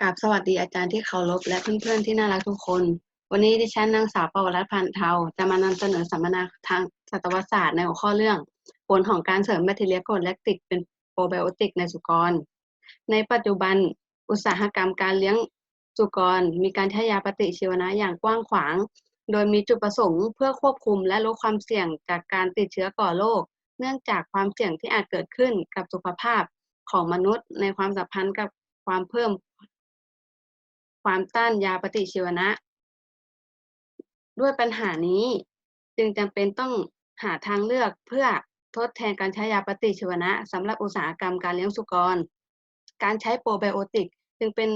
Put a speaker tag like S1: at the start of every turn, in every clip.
S1: กราบสวัสดีอาจารย์ที่เคารพและเพื่อนๆที่น่ารักทุกคน วันนี้ดิฉันนางสาวปวรัตน์พันธ์เทาจะมานำเสนอสัมมนาทางสัตวศาสตร์ในหัวข้อเรื่อง ผลของการเสริมแบคทีเรียกรดแลคติกเป็นโปรไบโอติกในสุกร ในปัจจุบันอุตสาหกรรมการเลี้ยงสุกร มีการใช้ยาปฏิชีวนะอย่างกว้างขวาง โดยมีจุดประสงค์เพื่อควบคุมและลดความเสี่ยงจากการติดเชื้อก่อโรคเนื่องจากความเสี่ยงที่อาจเกิดขึ้นกับสุขภาพของมนุษย์ ในความสัมพันธ์กับความเพิ่ม ความต้านยาปฏิชีวนะ ด้วยปัญหานี้จึงจำเป็นต้องหาทางเลือกเพื่อทดแทนการใช้ยาปฏิชีวนะสำหรับอุตสาหกรรมการเลี้ยงสุกร การใช้โปรไบโอติกจึงเป็น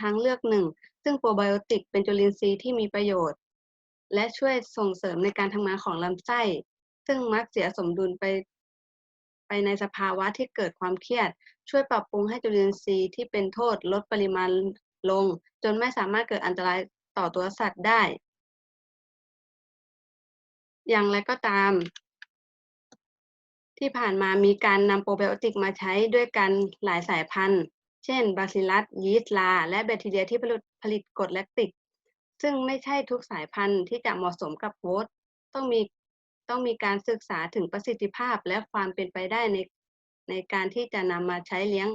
S1: ทางเลือกหนึ่ง ซึ่งโปรไบโอติกเป็นจุลินทรีย์ที่มีประโยชน์ และช่วยส่งเสริมในการทำงานของลำไส้ ซึ่งมักเสียสมดุลไป ไปในสภาวะที่เกิดความเครียด ช่วยปรับปรุงให้จุลินทรีย์ที่เป็นโทษลดปริมาณ ลง จนไม่สามารถเกิดอันตรายต่อตัวสัตว์ได้ อย่างไรก็ตาม ที่ผ่านมามีการนำโปรไบโอติกมาใช้ด้วยกันหลายสายพันธุ์ เช่นบาซิลัส ยีสต์ลา และแบคทีเรียที่ผลิตผลิตกรดแลคติก ซึ่งไม่ใช่ทุกสายพันธุ์ที่จะเหมาะสมกับโฮสต์ต้องมีต้องมีการศึกษาถึงประสิทธิภาพและความเป็นไปได้ในในการที่จะนำมาใช้เลี้ยง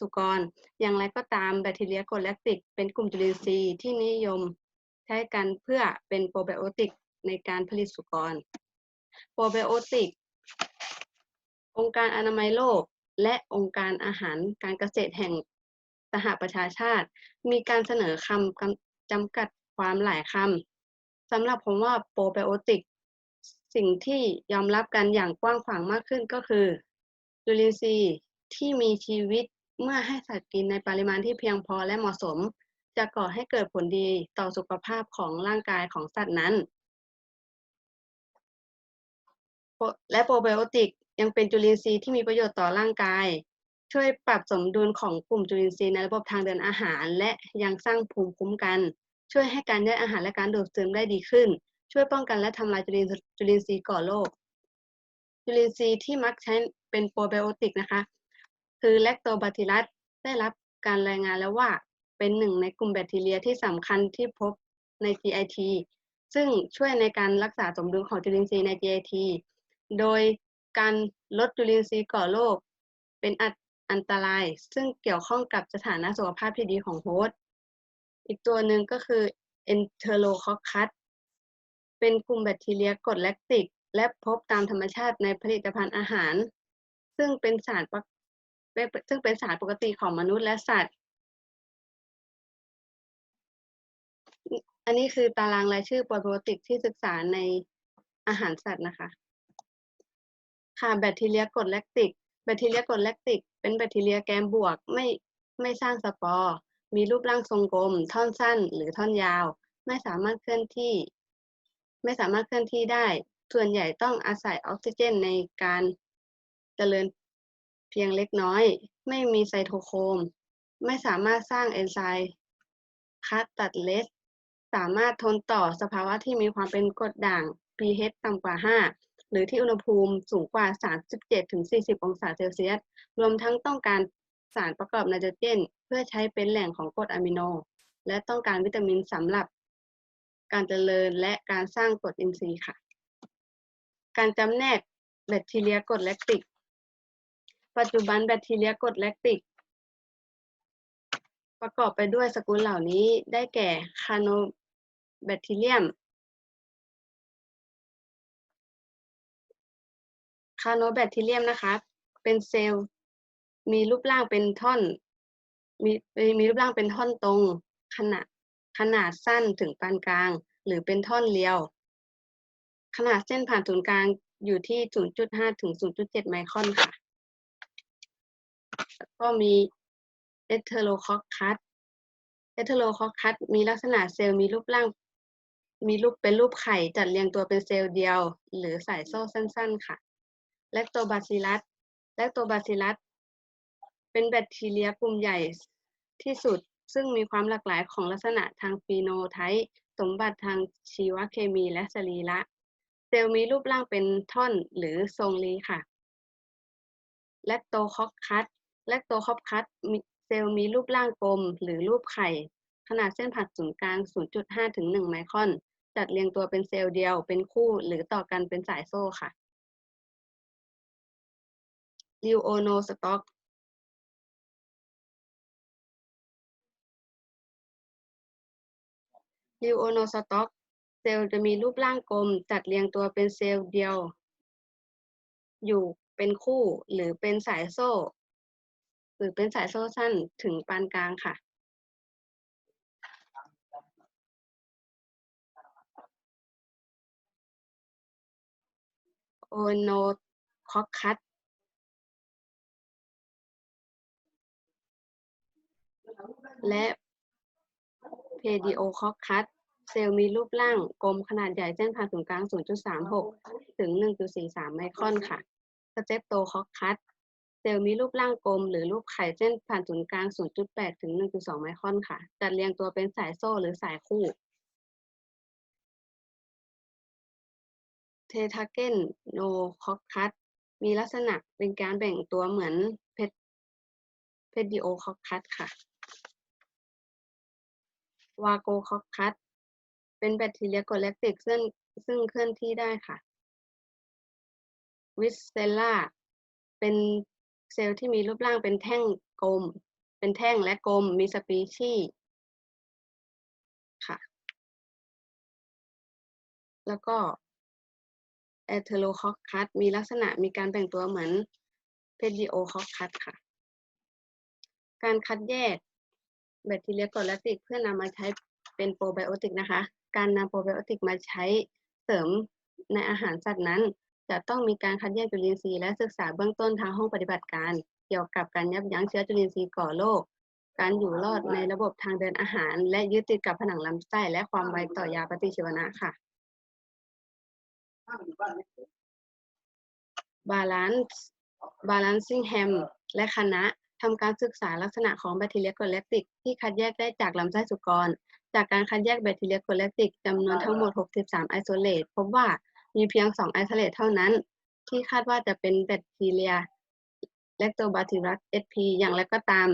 S1: สุกร อย่างไรก็ตามแบคทีเรียโกแลคติก เป็นกลุ่มจุลินทรีย์ที่นิยมใช้กันเพื่อเป็นโปรไบโอติกในการผลิตสุกร โปรไบโอติก องค์การอนามัยโลก และองค์การอาหารการเกษตรแห่งสหประชาชาติ มีการเสนอคำจำกัดความหลายคำสำหรับผมว่าโปรไบโอติก สิ่งที่ยอมรับกันอย่างกว้างขวางมากขึ้นก็คือจุลินทรีย์ที่มีชีวิต เมื่อให้สัตว์กินในปริมาณที่เพียงพอและเหมาะสม จะก่อให้เกิดผลดีต่อสุขภาพของร่างกายของสัตว์นั้น และโปรไบโอติกยังเป็นจุลินทรีย์ที่มีประโยชน์ต่อร่างกาย ช่วยปรับสมดุลของกลุ่มจุลินทรีย์ในระบบทางเดินอาหาร และยังสร้างภูมิคุ้มกัน ช่วยให้การย่อยอาหารและการดูดซึมได้ดีขึ้น ช่วยป้องกันและทำลายจุลินจุลินทรีย์ก่อโรคจุลินทรีย์ที่มักใช้เป็นโปรไบโอติกนะคะ คือแลคโตบาซิลัสได้รับการรายงานแล้วว่าเป็นหนึ่งในกลุ่มแบคทีเรียที่สำคัญที่พบใน GIT ซึ่งช่วยในการรักษาสมดุลของจุลินทรีย์ใน GIT โดยการลดจุลินทรีย์ก่อโรคเป็นอันตราย ซึ่งเกี่ยวข้องกับสถานะสุขภาพที่ดีของโฮสต์อีกตัวหนึ่งก็คือ Enterococcus เป็นกลุ่มแบคทีเรียกรดแลคติก และพบตามธรรมชาติในผลิตภัณฑ์อาหาร ซึ่งเป็นสารประ ซึ่งเป็นสารปกติของมนุษย์และสัตว์ อันนี้คือตารางรายชื่อโปรไบโอติกที่ศึกษาในอาหารสัตว์นะคะ ค่ะแบคทีเรียกรดแลคติก แบคทีเรียกรดแลคติก เป็นแบคทีเรียแกมบวกไม่ไม่สร้างสปอร์ มีรูปร่างทรงกลม ท่อนสั้น หรือท่อนยาว ไม่สามารถเคลื่อนที่ ไม่สามารถเคลื่อนที่ได้ ส่วนใหญ่ต้องอาศัยออกซิเจนในการเจริญ เพียงเล็กน้อย ไม่มีไซโทโครมไม่สามารถสร้างเอนไซม์คัตตัดเลสสามารถทนต่อสภาวะที่มีความเป็นกรดด่าง pH ต่ำกว่า 5 หรือที่อุณหภูมิสูงกว่า 37-40 องศาเซลเซียส รวมทั้งต้องการสารประกอบไนโตรเจน เพื่อใช้เป็นแหล่งของกรดอะมิโน และต้องการวิตามินสำหรับการเจริญและการสร้างกรดอินทรีย์ค่ะ การจำแนกแบคทีเรียกรดแลคติก ปัจจุบันแบคทีเรียกรดแลคติก ประกอบไปด้วยสกุลเหล่านี้ได้แก่คาโนแบคทีเรียมคาโนแบคทีเรียมนะคะ เป็นเซลล์มีรูปร่างเป็นท่อน มีมีรูปร่างเป็นท่อนตรง ขนาดขนาดสั้นถึงปานกลาง หรือเป็นท่อนเรียว ขนาดเส้นผ่านศูนย์กลางอยู่ที่ 0.5 ถึง 0.7 ไมครอนค่ะ ก็มีเอเทโรคอคัสเอเทโรคอคัสมีลักษณะเซลล์มีรูปร่าง มีรูปเป็นรูปไข่จัดเรียงตัวเป็นเซลล์เดียว หรือสายโซ่สั้น ๆ ค่ะ แลคโตบาซิลัส แลคโตบาซิลัส เป็นแบคทีเรียกลุ่มใหญ่ที่สุด ซึ่งมีความหลากหลายของลักษณะทางฟีโนไทป์ สมบัติทางชีวเคมีและสรีระ เซลล์มีรูปร่างเป็นท่อนหรือทรงรีค่ะ แลคโตคอคัส แลคโตคอคคัสเซลล์มีรูปร่างกลม หรือรูปไข่ ขนาดเส้นผ่าศูนย์กลาง 0.5 ถึง 1 ไมครอน จัดเรียงตัวเป็นเซลล์เดียว เป็นคู่ หรือต่อกันเป็นสายโซ่ค่ะลิวโอโนสต็อกลิวโอโนสต็อกเซลล์จะมีรูปร่างกลม จัดเรียงตัวเป็นเซลล์เดียว อยู่เป็นคู่หรือเป็นสายโซ่ หรือเป็นสายโซ่สั้นถึงปานกลางค่ะ โอโนคอคัสและเพดิโอคอคัสเซลล์มีรูปร่างกลมขนาดใหญ่เส้นผ่านศูนย์กลาง 0.36 ถึง 1.43 ไมครอนค่ะสเตปโตคอคัส เซลล์มีรูปร่างกลมหรือรูปไข่เส้นผ่านศูนย์กลาง 0.8 ถึง 1.2 ไมครอนค่ะ จัดเรียงตัวเป็นสายโซ่หรือสายคู่ เททาเกนโนคอคัสมีลักษณะเป็นการแบ่งตัวเหมือนเพดเพดิโอคอคัสค่ะ วาโกคอคัสเป็นแบคทีเรียกรดแลคติกซึ่งซึ่งเคลื่อนที่ได้ค่ะ วิสเซล่าเป็น เซลล์ที่มีรูปร่างเป็นแท่งกลม เป็นแท่งและกลมมีสปีชีส์ค่ะ แล้วก็แอเทโรคอคัสมีลักษณะมีการแบ่งตัวเหมือนเพดิโอคอคัสค่ะ การคัดแยกแบคทีเรียกรดแลคติกเพื่อนำมาใช้เป็นโปรไบโอติกนะคะ การนำโปรไบโอติกมาใช้เสริมในอาหารสัตว์นั้น จะต้องมีการคัดแยกจุลินทรีย์และศึกษาเบื้องต้นทางห้องปฏิบัติการ เกี่ยวกับการยับยั้งเชื้อจุลินทรีย์ก่อโรคการอยู่รอดในระบบทางเดินอาหาร และยึดติดกับผนังลำไส้และความไวต่อยาปฏิชีวนะค่ะบาลานซ์บาลานซิงแฮมและคณะทำการศึกษาลักษณะของแบคทีเรียกรดแลคติก ที่คัดแยกได้จากลำไส้สุกร จากการคัดแยกแบคทีเรียกรดแลคติกจำนวนทั้งหมด 63 ไอโซเลตพบว่า มีเพียง2ไอโซเลตเท่านั้น ที่คาดว่าจะเป็นแบคทีเรีย Lactobacillus sp อย่างไรก็ตาม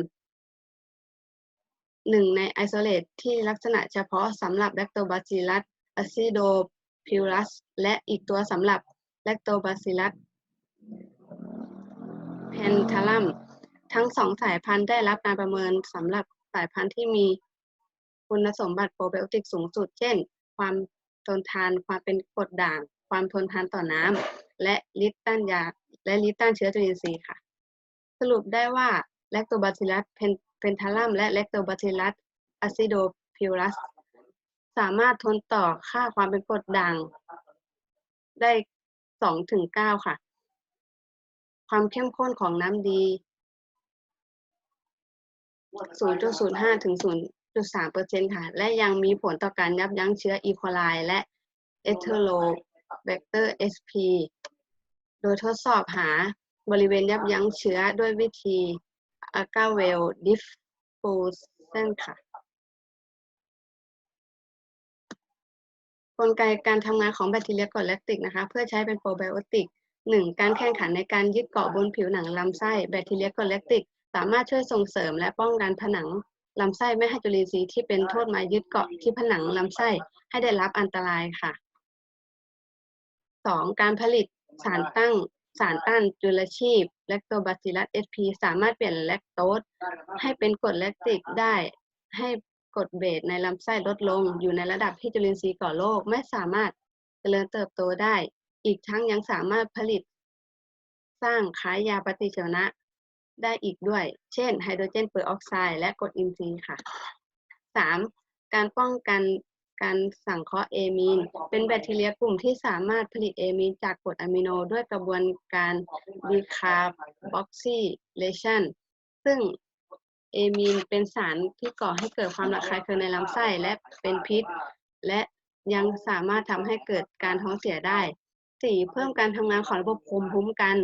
S1: หนึ่งในไอโซเลตที่ลักษณะเฉพาะสำหรับ Lactobacillus acidophilus และอีกตัวสำหรับ Lactobacillus pentalum ทั้งสองสายพันธุ์ได้รับการประเมินสำหรับสายพันธุ์ที่มีคุณสมบัติโปรไบโอติกสูงสุด เช่น ความทนทานความเป็นกรดด่าง ความทนทานต่อน้ำและฤทธิ์ต้านยา และฤทธิ์ต้านเชื้อจุลินทรีย์ค่ะ สรุปได้ว่า Lactobacillus pentalum และ Lactobacillus acidophilus สามารถทนต่อค่าความเป็นกรดด่าง ได้2ถึง9ค่ะ ความเข้มข้นของน้ำดี 0.05 ถึง 0.3เปอร์เซ็นต์ค่ะ และยังมีผลต่อการยับยั้งเชื้ออีโคไลและ e t e r o b a c t e r sp โดยทดสอบหาบริเวณยับยั้งเชื้อด้วยวิธี Agawel diffusion ค่ะกลไกการทำงานของแบคทีเรียกรดแลคติกนะคะ เพื่อใช้เป็นโปรไบโอติก 1. การแข่งขันในการยึดเกาะบนผิวหนังลำไส้แบคทีเรียกรดแลคติก สามารถช่วยส่งเสริมและป้องกันผนังลำไส้ไม่ให้จุลินทรีย์ที่เป็นโทษมายึดเกาะที่ผนังลำไส้ให้ได้รับอันตรายค่ะ 2. การผลิตสารตั้งสารต้านจุลชีพ Lactobacillus sp สามารถเปลี่ยนแลคโตสให้เป็นกรดแลคติกได้ ให้กรดเบสในลำไส้ลดลง อยู่ในระดับที่จุลินทรีย์ก่อโรคไม่สามารถเจริญเติบโตได้ อีกทั้งยังสามารถผลิต สร้างคล้ายยาปฏิชีวนะได้อีกด้วย เช่นไฮโดรเจนเปอร์ออกไซด์และกรดอินทรีย์ค่ะ 3. การป้องกัน การสังเคราะห์เอมีน เป็นแบคทีเรียกลุ่มที่สามารถผลิตเอมีนจากกรดอะมิโนด้วยกระบวนการ decarboxylation ซึ่งเอมีนเป็นสารที่ก่อให้เกิดความระคายเคืองในลำไส้และเป็นพิษ และยังสามารถทำให้เกิดการท้องเสียได้ 4. เพิ่มการทำงานของระบบภูมิคุ้มกัน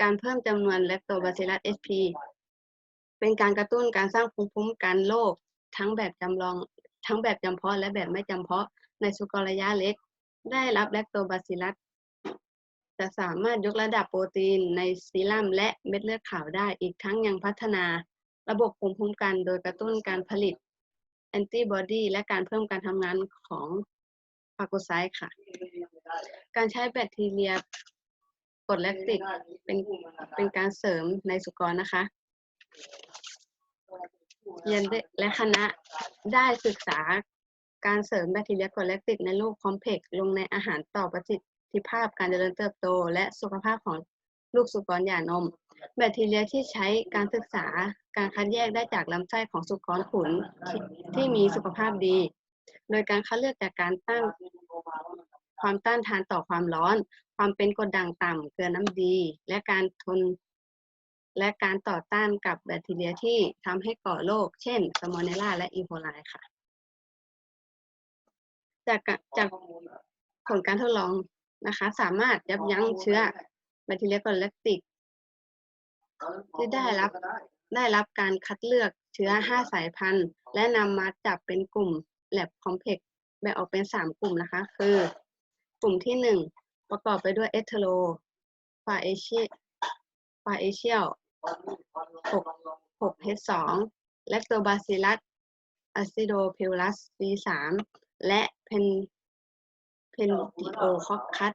S1: การเพิ่มจำนวน Lactobacillus sp เป็นการกระตุ้นการสร้างภูมิคุ้มกันโรคทั้งแบบจำลอง ทั้งแบบจำเพาะและแบบไม่จำเพาะในสุกรระยะเล็ก ได้รับ Lactobacillus จะสามารถยกระดับโปรตีนในซีรัมและเม็ดเลือดขาวได้อีกทั้งยังพัฒนา ระบบภูมิคุ้มกันโดยกระตุ้นการผลิตแอนติบอดีและการเพิ่มการทำงานของฟาโกไซต์ค่ะ การใช้แบคทีเรียกรดแลคติกเป็นเป็นการเสริมในสุกรนะคะ เรียนไดและคณะได้ศึกษาการเสริมแบคทีเรียกรดแลคติกในรูปคอมเพล็กซ์ลงในอาหารต่อประสิทธิภาพการเจริญเติบโต และสุขภาพของลูกสุกรหย่านม แบคทีเรียที่ใช้การศึกษาการคัดแยกได้จากลำไส้ของสุกรขุนที่ที่มีสุขภาพดี โดยการคัดเลือกจากการตั้งความต้านทานต่อความร้อน ความเป็นกรดด่างต่ำเกลือน้ำดี และการทน และการต่อต้านกับแบคทีเรียที่ทำให้ก่อโรคเช่นสมอเนลาและอีโคไลค่ะ จากกะจากผลการทดลองนะคะ สามารถยับยั้งเชื้อแบคทีเรียกรดแลคติกที่ได้รับได้รับการคัดเลือกเชื้อ 5 สายพันธุ์ และนำมาจับเป็นกลุ่ม Lab Complex แบ่งออกเป็น 3 กลุ่มนะคะ คือกลุ่มที่ 1 ประกอบไปด้วยเอทโรฟาเอเชีย ฟาเอเชียล6 6 H2 แลคโตบาซิลัสอะซิโดพิลัส C3 และเพนเพนติโอคอคัส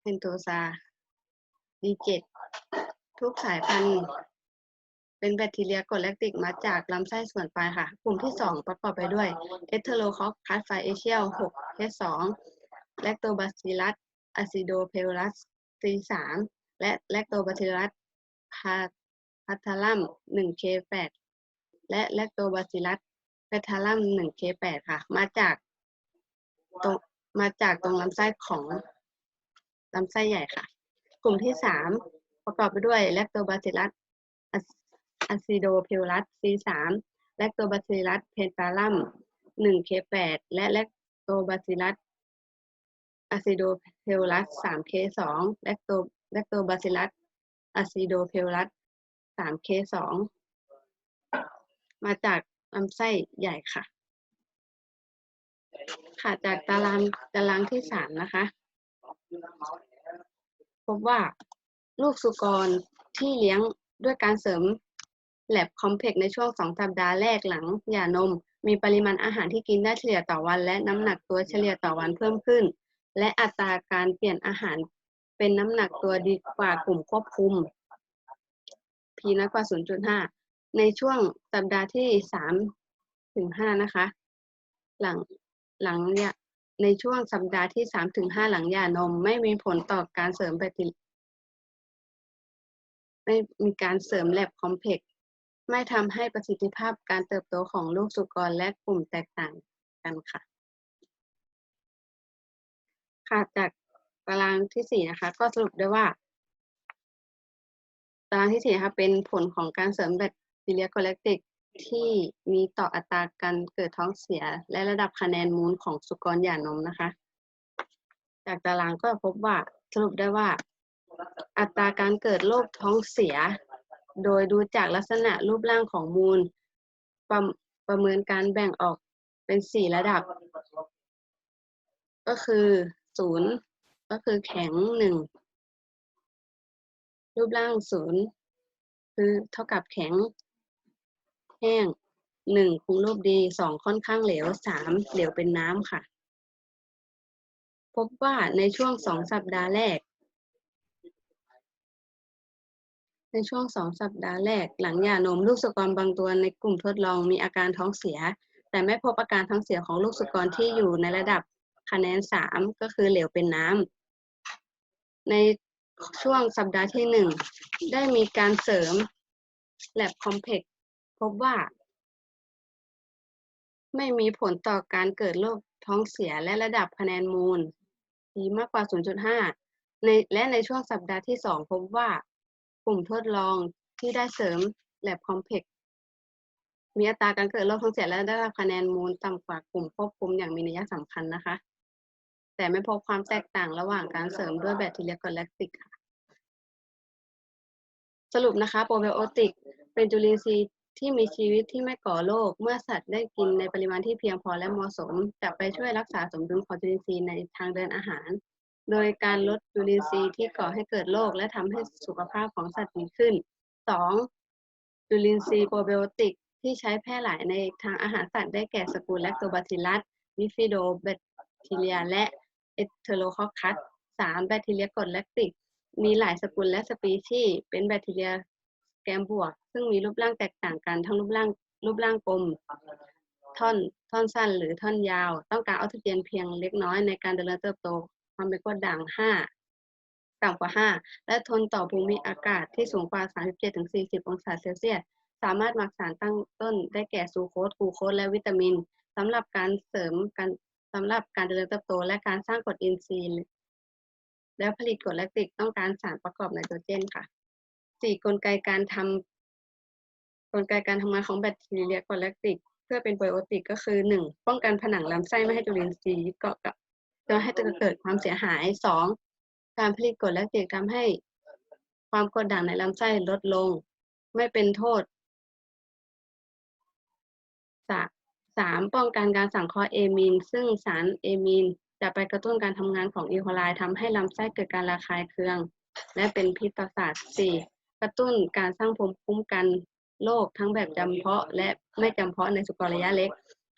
S1: เพนโตซา D7 ทุกสายพันธุ์เป็นแบคทีเรียกรดแลคติกมาจากลำไส้ส่วนปลายค่ะ กลุ่มที่ 2 ประกอบไปด้วยเอเทโรคอคคัสไฟเอเชียล6 H2 แลคโตบาซิลัสอะซิโดเพลลัส C3 และแลคโตบาซิลัส พาพัทลัม 1K8 และแลคโตบาซิลัสเปทาลัม 1K8 ค่ะ มาจากตรงมาจากตรงลำไส้ของลำไส้ใหญ่ค่ะ กลุ่มที่สามประกอบไปด้วยแลคโตบาซิลัสอะซิโดพิลัส C3 แลคโตบาซิลัสเพนตาลัม 1K8 และแลคโตบาซิลัสอะซิโดเพลัส 3K2 แลคโตแลคโตบาซิลัส อะซิโดเพลัส 3K2 มาจากลำไส้ใหญ่ค่ะ ค่ะจากตารางตารางที่สามนะคะ พบว่าลูกสุกรที่เลี้ยงด้วยการเสริมแลบคอมเพล็กในช่วงสองสัปดาห์แรกหลังหย่านม มีปริมาณอาหารที่กินได้เฉลี่ยต่อวัน และน้ำหนักตัวเฉลี่ยต่อวันเพิ่มขึ้น และอัตราการเปลี่ยนอาหาร เป็นน้ำหนักตัวดีกว่ากลุ่มควบคุม p น้อยกว่า 0.5 ในช่วงสัปดาห์ที่สามถึงห้านะคะ หลังหลังเนี่ยในช่วงสัปดาห์ที่สามถึงห้าหลังยานม ไม่มีผลต่อการเสริมแบคทีเรียไม่มีการเสริมแลบคอมเพล็กไม่ทำให้ประสิทธิภาพการเติบโตของลูกสุกรและกลุ่มแตกต่างกันค่ะ ค่ะจาก ตารางที่สี่นะคะ ก็สรุปได้ว่า ตารางที่สี่นะคะเป็นผลของการเสริมแบคทีเรียคอลเลกติกที่มีต่ออัตราการเกิดท้องเสีย และระดับคะแนนมูลของสุกรหย่านมนะคะ จากตารางก็พบว่าสรุปได้ว่า อัตราการเกิดโรคท้องเสีย โดยดูจากลักษณะรูปร่างของมูล ประประเมินการแบ่งออกเป็นสี่ระดับ ก็คือศูนย์ ก็คือแข็งหนึ่งรูปร่างศูนย์คือเท่ากับแข็ง แห้งหนึ่งคงรูปดีสองค่อนข้างเหลวสามเหลวเป็นน้ำค่ะ พบว่าในช่วงสองสัปดาห์แรก ในช่วงสองสัปดาห์แรก หลังหย่านมลูกสุกรบางตัวในกลุ่มทดลองมีอาการท้องเสีย แต่ไม่พบอาการท้องเสียของลูกสุกรที่อยู่ในระดับคะแนนสามก็คือเหลวเป็นน้ำ ในช่วงสัปดาห์ที่หนึ่งได้มีการเสริม Lab Complex พบว่า ไม่มีผลต่อการเกิดโรคท้องเสียและระดับคะแนนมูลดีมากกว่า 0.5 ในและในช่วงสัปดาห์ที่ 2 พบว่ากลุ่มทดลองที่ได้เสริม Lab Complex มีอัตราการเกิดโรคท้องเสียและระดับคะแนนมูลต่ำกว่ากลุ่มควบคุมอย่างมีนัยสำคัญนะคะ แต่ไม่พบความแตกต่างระหว่างการเสริมด้วยแบคทีเรียกอดแลคติกค่ะ สรุปนะคะโปรไบโอติกเป็นจุลินทรีย์ที่มีชีวิตที่ไม่ก่อโรคเมื่อสัตว์ได้กินในปริมาณที่เพียงพอและเหมาะสม จะไปช่วยรักษาสมดุลของจุลินทรีย์ในทางเดินอาหาร โดยการลดจุลินทรีย์ที่ก่อให้เกิดโรคและทำให้สุขภาพของสัตว์ดีขึ้น 2. จุลินทรีย์โปรไบโอติกที่ใช้แพร่หลายในทางอาหารสัตว์ได้แก่สกุลแลคโตบาซิลัสบิฟิโดแบคทีเรีย และ เอเทโรคอคัสสามแบคทีเรียกรดแลคติก มีหลายสกุลและสปีชีส์เป็นแบคทีเรียแกมบวก ซึ่งมีรูปร่างแตกต่างกันทั้งรูปร่างรูปร่างกลม ท่อนท่อนสั้นหรือท่อนยาว ต้องการออกซิเจนเพียงเล็กน้อยในการเจริญเติบโต ความเป็นกรดด่าง5ต่ำกว่า 5 และทนต่อภูมิอากาศที่สูงกว่า 37-40 องศาเซลเซียส สามารถหมักสารตั้งต้นได้แก่ซูโคสกลูโคสและวิตามินสำหรับการเสริมการ สำหรับการเจริญเติบโตและการสร้างกรดอินทรีย์และผลิตกรดแลคติกต้องการสารประกอบไนโตรเจนค่ะสี่กลไกการทำกลไกการทำงานของแบคทีเรียกรดแลคติก เพื่อเป็นไบโอติกก็คือ 1. ป้องกันผนังลำไส้ไม่ให้จุลินทรีย์เกาะกับจะให้เกิดความเสียหาย 2. การผลิตกรดแลคติกทำให้ความกดด่างในลำไส้ลดลง ไม่เป็นโทษ สามป้องกันการสังเคราะห์เอมีน ซึ่งสารเอมีนจะไปกระตุ้นการทำงานของอีโคไลทำให้ลำไส้เกิดการระคายเคือง และเป็นพิษต่อสัตว์สี่กระตุ้นการสร้างภูมิคุ้มกันโรคทั้งแบบจำเพาะ และไม่จำเพาะในสุกรระยะเล็ก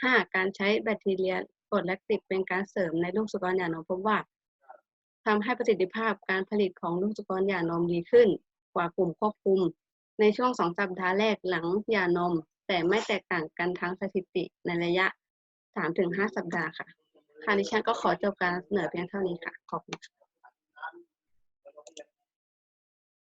S1: ห้าการใช้แบคทีเรียกรดแลคติกเป็นการเสริมในลูกสุกรหย่านมพบว่าทำให้ประสิทธิภาพการผลิตของลูกสุกรหย่านมดีขึ้น กว่ากลุ่มควบคุม ในช่วงสองสัปดาห์แรกหลังหย่านม แต่ไม่แตกต่างกันทั้งสถิติในระยะ 3-5 สัปดาห์ค่ะค่ะดิฉันก็ขอจบการเสนอเพียงเท่านี้ค่ะ ขอบคุณค่ะ